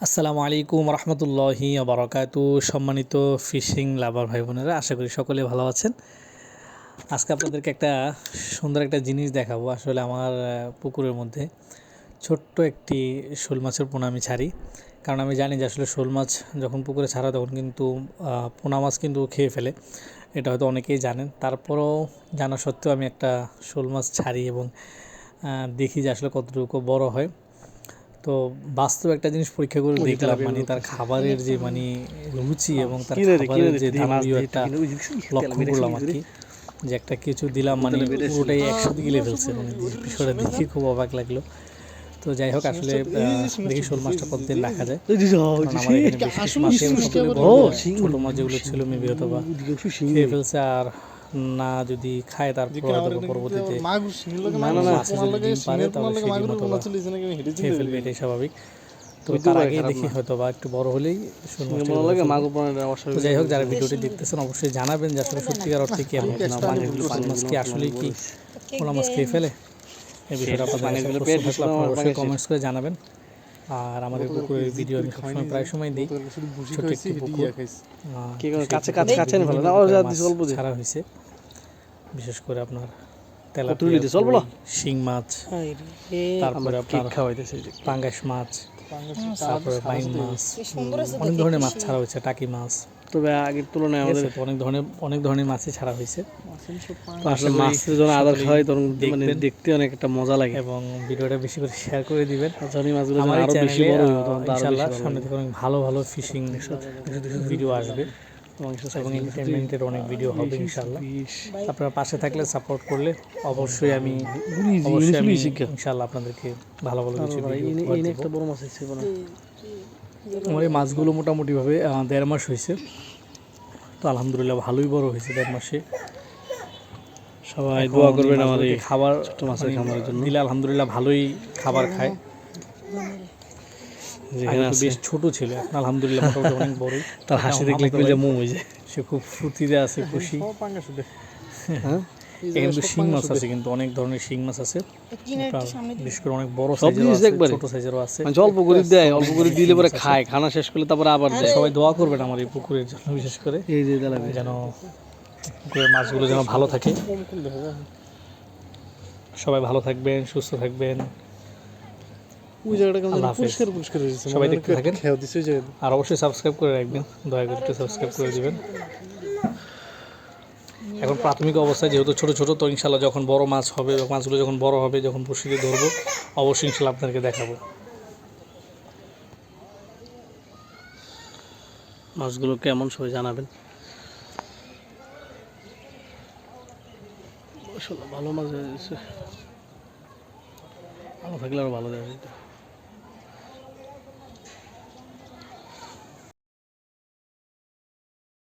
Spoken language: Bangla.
আসসালামু আলাইকুম রহমতুল্লাহি বারকাতু সম্মানিত ফিশিং লাভার ভাই বোনেরা, আশা করি সকলে ভালো আছেন। আজকে আপনাদেরকে একটা সুন্দর একটা জিনিস দেখাবো। আসলে আমার পুকুরের মধ্যে ছোট্ট একটি শোল মাছের পোনা আমি ছাড়ি। কারণ আমি জানি যে আসলে শোল মাছ যখন পুকুরে ছাড়া তখন কিন্তু পোনা মাছ কিন্তু খেয়ে ফেলে। এটা হয়তো অনেকেই জানেন। তারপরও জানা সত্ত্বেও আমি একটা শোল মাছ ছাড়ি এবং দেখি যে আসলে কতটুকু বড় হয়। তো বাস্তব একটা জিনিস পরীক্ষা করে দেখলাম মানে তার খাবারের যে মানে রুচি এবং তার খাবারের যে দানাবীয় একটা লক্ষ্য করলাম আর কি যে একটা কিছু দিলাম মানে পুরোটাই একসাথে গিলে ফেলছে মানে বিষয়টা দেখে খুব অবাক লাগল। তো যাই হোক আসলে দেখি শোল মাছটা কতদিন রাখা যায়। এখানে মাছ বড় বড়। মাছ যেগুলো ছিল মেবি হয়তো বা খেয়ে ফেলছে আর না যদি খায় বা পরবর্তীতে। খেয়ে ফেলবে এটাই স্বাভাবিক। তো তার আগেই দেখি হয়তো বা একটু বড় হলেই যাই হোক যারা ভিডিওটি দেখতেছেন অবশ্যই জানাবেন যে আসলে সত্যিকার অর্থে কি মাছ কি আসলেই কি পোনা মাছ খেয়ে ফেলে? এই বিষয়টা অবশ্যই কমেন্টস করে জানাবেন। আর আমাদের পুকুরের ভিডিও আমি সবসময় প্রায় সময় দিই। একটি পুকুর। কাছে কাছে কাছে না, অল্প ছাড়া হয়েছে বিশেষ করে আপনার তেলাপিয়া শিং মাছ তারপরে আপনার খাওয়াইতেছে পাঙ্গাস মাছ তারপরে বাইং মাছ। অনেক ধরনের মাছ ছাড়া হয়েছে টাকি মাছ। তবে আগের তুলনায় আমাদের অনেক ধরনের অনেক ধরনের মাছই ছাড়া হয়েছে। তো আসলে মাছের আদার খাওয়াই তখন মানে দেখতে অনেক একটা মজা লাগে। এবং ভিডিওটা বেশি করে শেয়ার করে দিবেন। জানি মাছগুলো আরও বেশি বড় হইব তখন আরও সামনে থেকে অনেক ভালো ভালো ফিশিং ভিডিও আসবে। এবং এন্টারটেনমেন্টের অনেক ভিডিও হবে ইনশাআল্লাহ। আপনারা পাশে থাকলে সাপোর্ট করলে অবশ্যই আমি অবশ্যই আমি ইনশাআল্লাহ আপনাদেরকে ভালো ভালো কিছু ভিডিও উপহার এই একটা বড় মাছ আছে বড় আমার এই মাছগুলো মোটামুটিভাবে দেড় মাস হয়েছে। তো আলহামদুলিল্লাহ ভালোই বড় হয়েছে দেড় মাসে। সবাই দোয়া করবেন আমাদের খাবার মাছের মানে খামারের জন্য। দিলে আলহামদুলিল্লাহ ভালোই খাবার খায়। যেখানে বেশ ছোট ছিল এখন আলহামদুলিল্লাহ মোটামুটি অনেক বড় তার হাসি দেখলে কইলে মুখ হয়ে যায়। সে খুব ফুর্তিতে আছে খুশি। হ্যাঁ? কিন্তু শিং মাছ আছে কিন্তু অনেক ধরনের শিং মাছ আছে। বিশেষ করে অনেক বড় ছোট সাইজেরও আছে। মানে অল্প করে দেয় অল্প করে দিলে পরে খায়। খানা শেষ করলে তারপরে আবার দেয়। সবাই দোয়া করবেন আমার এই পুকুরের জন্য বিশেষ করে। এই যে যেন পুকুরের মাছগুলো যেন ভালো থাকে। সবাই ভালো থাকবেন সুস্থ থাকবেন। ওই জায়গাটা কেমন আল্লাহ যেন হাফেজ। পরিষ্কার পরিষ্কার হয়েছে সবাই দেখতে থাকেন। খেয়াল দিছে ওই জায়গাটা আর অবশ্যই সাবস্ক্রাইব করে রাখবেন দয়া করে একটু সাবস্ক্রাইব করে দিবেন। এখন প্রাথমিক অবস্থায় যেহেতু ছোট ছোট তো ইনশাল্লাহ যখন বড় মাছ হবে বা মাছগুলো যখন বড় হবে যখন বসিয়ে ধরবো অবশ্যই ইনশাল্লাহ আপনাদেরকে দেখাবো। মাছগুলো কেমন সবাই জানাবেন। ভালো মাছ ভালো থাকলে আরও ভালো যেত